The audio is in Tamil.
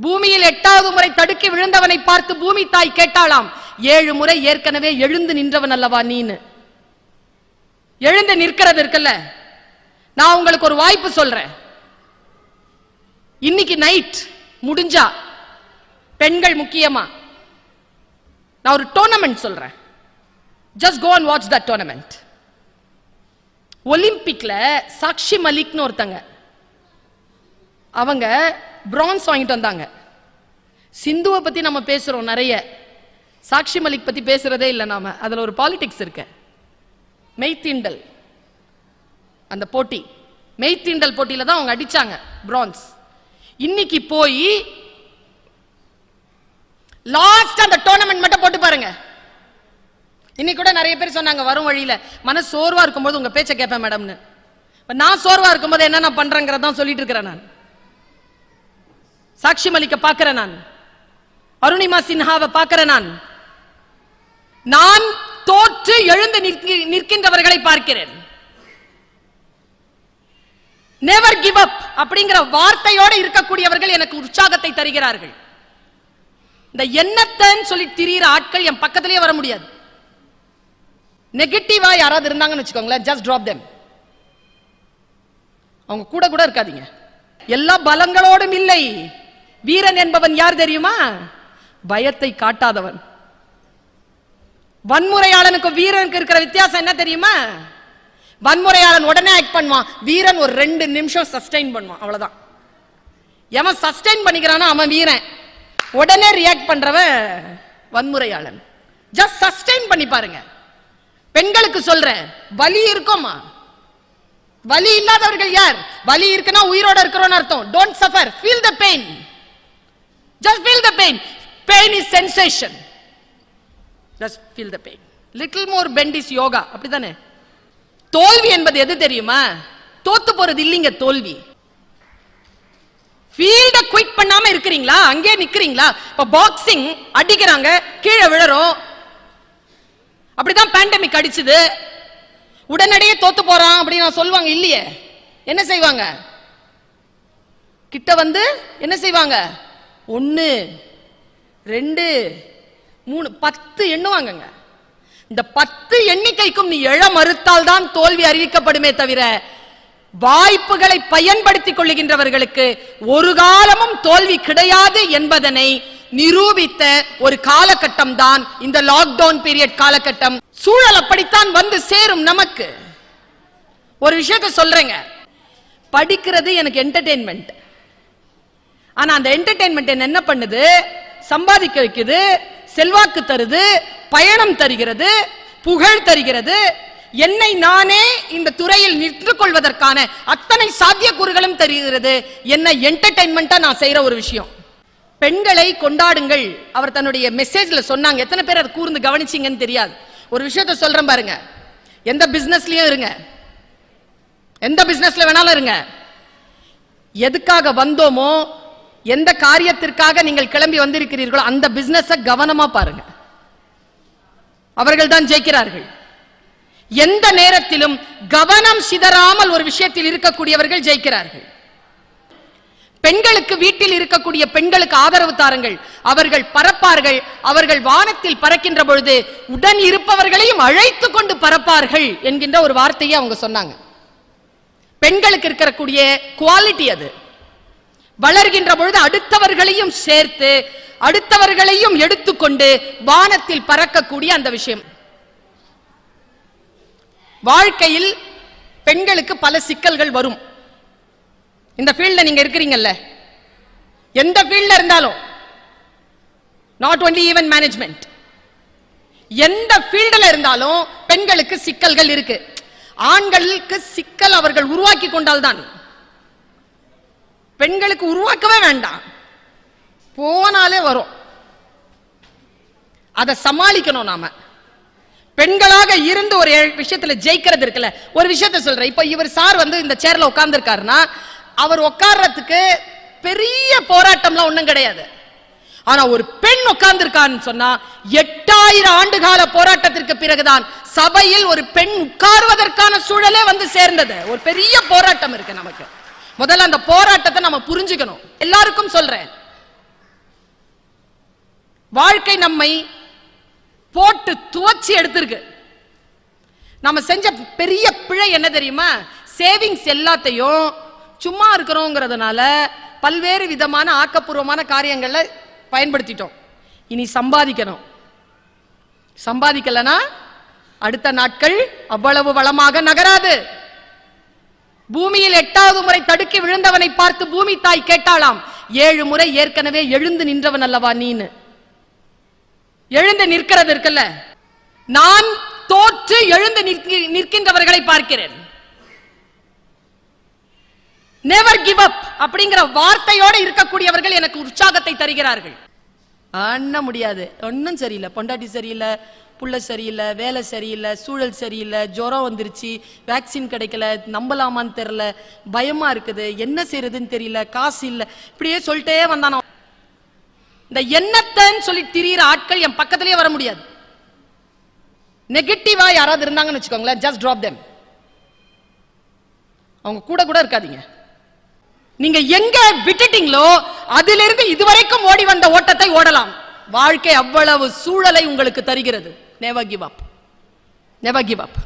பூமியில் எட்டாவது முறை தடுக்கி விழுந்தவனை பார்த்து பூமி தாய் கேட்டாளாம் ஏழு முறை ஏற்கனவே எழுந்து நின்றவன் அல்லவா நீனு? எழுந்து நிற்கிறது இருக்குல்ல? நான் உங்களுக்கு ஒரு வாய்ப்பு சொல்றேன். இன்னைக்கு நைட் முடிஞ்சா பெண்கள் முக்கியமா? நான் ஒரு டோர்னமெண்ட் சொல்றேன். Just go and watch the tournament ஒலிம்பிக்ல Sakshi மலிக்னு ஒருத்தங்க. அவங்க பிரான்ஸ் வாங்கிட்டு வந்தாங்க. சிந்துவை பத்தி நம்ம பேசுறோம் நிறைய. சாக்ஷி மலிக் பத்தி பேசுறதே இல்லை நாம. அதுல ஒரு பாலிடிக்ஸ் இருக்கு. மெய்த்தீண்டல். அந்த போட்டி. மெய்த்தீண்டல் போட்டியில தான் அவங்க அடிச்சாங்க பிரான்ஸ் இன்னைக்கு போய் லாஸ்ட் அந்த டோர்னமெண்ட் மட்டும் போட்டு பாருங்க. இன்னைக்கு கூட நிறைய பேர் சொன்னாங்க வரும் வழியில. மனசு சோர்வா இருக்கும்போது உங்க பேச்சை கேட்பேன் மேடம்னு நான் சோர்வா இருக்கும்போது என்ன நான் பண்றேங்கிறதான் சொல்லிட்டு இருக்கிறேன் நான். சாட்சி மலிக்க பார்க்கிறேன் நான். அருணிமா சின்ஹாவை பார்க்கிறேன் நான். நான் தோற்று எழுந்து நிற்கின்றவர்களை பார்க்கிறேன். நெவர் கிவ் அப் அப்படிங்கிற வார்த்தையோடு இருக்கக்கூடியவர்கள் எனக்கு உற்சாகத்தை தருகிறார்கள். இந்த எண்ணத்தன்னு சொல்லி திரியிற ஆட்கள் என் பக்கத்திலேயே வர முடியாது. நெகட்டிவா யாராவது இருந்தாங்கன்னு வச்சுக்கோங்களேன் ஜஸ்ட் டிராப் தெம் அவங்க கூட கூட இருக்காதீங்க. எல்லா பலங்களோடும் இல்லை. வீரன் என்பவன் யார் தெரியுமா? பயத்தை காட்டாதவன். வன்முறையாளனுக்கும் வீரனுக்கு இருக்கிற வித்தியாசம் என்ன தெரியுமா? வன்முறையாளன் உடனே ஆக்ட் பண்ணுவான். வீரன் ஒரு ரெண்டு நிமிஷம் சஸ்டைன் பண்ணுவான். அவ்வளவுதான். எவன் சஸ்டைன் பண்ணிக்கிறானோ அவன் வீரன். உடனே ரியாக்ட் பண்றவன் வன்முறையாளன். ஜஸ்ட் சஸ்டைன் பண்ணி பாருங்க. பெண்களுக்கு சொல்றேன் வலி இருக்குமா வலி இல்லாதவர்கள் யார்? வலி இருக்குன்னா உயிரோட இருக்கிறோன்னு அர்த்தம். Don't suffer feel the pain Just feel the pain Pain is sensation just feel the pain little more bend is yoga அப்படிதானே தோல்வி என்பது எது தெரியுமா? தோத்து போறது இல்லைங்க தோல்வி. ஃபீல்ட குயிட் பண்ணாம இருக்கிறீங்களா? அங்கே நிக்கிறீங்களா? இப்ப பாக்ஸிங் அடிக்கிறாங்க கீழே விழறோம். அப்படிதான் பேண்டமிக் அடிச்சுது. உடனடியே தோத்து போறான் அப்படின்னு சொல்லுவாங்க இல்லையே? என்ன செய்வாங்க? கிட்ட வந்து என்ன செய்வாங்க? ஒன்று ரெண்டு மூணு பத்து எண்ணுவாங்கங்க இந்த பத்து எண்ணிக்கைக்கும் நீ எழ மறுத்தால் தான் தோல்வி அறிவிக்கப்படுமே தவிர வாய்ப்புகளை பயன்படுத்திக் கொள்ளுகின்றவர்களுக்கு ஒரு காலமும் தோல்வி கிடையாது என்பதனை நிரூபித்த ஒரு காலகட்டம் தான் இந்த லாக்டவுன் பீரியட் காலகட்டம். சூழல் அப்படித்தான் வந்து சேரும் நமக்கு. ஒரு விஷயத்தை சொல்றேங்க. படிக்கிறது எனக்கு என்டர்டெயின்மெண்ட் ஆனா அந்த என்டர்டைன்மெண்ட் என்ன பண்ணுது? சம்பாதிக்க வைக்குது செல்வாக்கு தருது பயணம் தருகிறது புகழ் தருகிறது. என்னை நானே இந்த துறையில் நின்று கொள்வதற்கான அத்தனை சாத்தியக்கூறுகளும் தருகிறது. என்ன என்டர்டெயின்மெண்டா நான் செய்யற ஒரு விஷயம். பெண்களை கொண்டாடுங்கள். அவர் தன்னுடைய மெசேஜ்ல சொன்னாங்க. எத்தனை பேர் அதை கூர்ந்து கவனிச்சீங்கன்னு தெரியாது. ஒரு விஷயத்த சொல்றேன் பாருங்க. எந்த பிசினஸ்லயும் இருங்க. எந்த பிசினஸ்ல வேணாலும் இருங்க. எதுக்காக வந்தோமோ எந்த காரியத்திற்காக நீங்கள் கிளம்பி வந்திருக்கிறீர்களோ அந்த பிசினஸை கவனமா பாருங்க. அவர்கள் தான் ஜெயிக்கிறார்கள். எந்த நேரத்திலும் கவனம் சிதறாமல் ஒரு விஷயத்தில் இருக்கக்கூடியவர்கள் ஜெயிக்கிறார்கள். பெண்களுக்கு வீட்டில் இருக்கக்கூடிய பெண்களுக்கு ஆதரவு தாருங்கள். அவர்கள் பறப்பார்கள். அவர்கள் வானத்தில் பறக்கின்ற பொழுது உடன் இருப்பவர்களையும் அழைத்து கொண்டு பறப்பார்கள் என்கின்ற ஒரு வார்த்தையை அவங்க சொன்னாங்க. பெண்களுக்கு இருக்கக்கூடிய குவாலிட்டி அது. வளர்கின்ற பொழுது அடுத்தவர்களையும் சேர்த்து அடுத்தவர்களையும் எடுத்துக்கொண்டு வானத்தில் பறக்கக்கூடிய அந்த விஷயம். வாழ்க்கையில் பெண்களுக்கு பல சிக்கல்கள் வரும். இந்த ஃபீல்டில் நீங்க இருக்கிறீங்கல்ல. எந்த ஃபீல்டில் இருந்தாலும் நாட் ஒன்லி ஈவன் மேனேஜ்மெண்ட் எந்த ஃபீல்டில் இருந்தாலும் பெண்களுக்கு சிக்கல்கள் இருக்கு. ஆண்களுக்கு சிக்கல் அவர்கள் உருவாக்கி கொண்டால்தான். பெண்களுக்கு உருவாக்கவே வேண்டாம். போனாலே வரும். அதை சமாளிக்கணும் நாம. பெண்களாக இருந்து ஒரு விஷயத்துல ஜெயிக்கிறது இருக்குல்ல ஒரு விஷயத்த சொல்றேன். இப்ப இவர் சார் வந்து இந்த சேர்ல உட்கார்ந்துருக்காருன்னா அவர் உட்கார்றதுக்கு பெரிய போராட்டம்லாம் ஒன்றும் கிடையாது. ஆனா ஒரு பெண் உட்கார்ந்துருக்கான்னு சொன்னா எட்டாயிரம் ஆண்டு கால போராட்டத்திற்கு பிறகுதான் சபையில் ஒரு பெண் உட்கார்வதற்கான சூழலே வந்து சேர்ந்தது. ஒரு பெரிய போராட்டம் இருக்கு நமக்கு. முதல்ல அந்த போராட்டத்தை நம்ம புரிஞ்சுக்கணும். எல்லாருக்கும் சொல்றேன். வாழ்க்கை நம்மை போட்டு துவச்சி எடுத்திருக்கு. நம்ம செஞ்ச பெரிய பிழை என்ன தெரியுமா? சேவிங்ஸ் எல்லாத்தையும் சும்மா இருக்கிறோங்கிறதுனால பல்வேறு விதமான ஆக்கப்பூர்வமான காரியங்கள்ல பயன்படுத்திட்டோம். இனி சம்பாதிக்கணும். சம்பாதிக்கலனா அடுத்த நாட்கள் அவ்வளவு வளமாக நகராது. பூமியில் எட்டாவது முறை தடுக்கி விழுந்தவனை பார்த்து பூமி தாய் கேட்டாளாம் ஏழு முறை ஏற்கனவே எழுந்து நின்றவன் அல்லவா நீனு? எழுந்து நிற்கிறது இருக்குல்ல? நான் தோற்று எழுந்து நிற்கின்றவர்களை பார்க்கிறேன். நெவர் கிவ் அப் அப்படிங்கிற வார்த்தையோட இருக்கக்கூடியவர்கள் எனக்கு உற்சாகத்தை தருகிறார்கள். அண்ணா முடியாது. ஒன்றும் சரியில்லை. பொண்டாட்டி சரியில்லை புள்ள சரியில்லை வேலை சரியில்லை சூழல் சரியில்லை ஜுரம் வந்துருச்சு வேக்சின் கிடைக்கல நம்பலாமான்னு தெரியல பயமாக இருக்குது. என்ன செய்யறதுன்னு தெரியல காசு இல்லை. இப்படியே சொல்லிட்டே வந்தானோ? இந்த எண்ணத்தைன்னு சொல்லி திரியிற ஆட்கள் என் பக்கத்துலேயே வர முடியாது. நெகட்டிவா யாராவது இருந்தாங்கன்னு வச்சுக்கோங்களேன் ஜஸ்ட் ட்ராப் தெம் அவங்க கூட கூட இருக்காதீங்க. நீங்க எங்க விட்டுட்டீங்களோ அதிலிருந்து இதுவரைக்கும் ஓடி வந்த ஓட்டத்தை ஓடலாம். வாழ்க்கை அவ்வளவு சூழலை உங்களுக்கு தருகிறது. Never give up never give up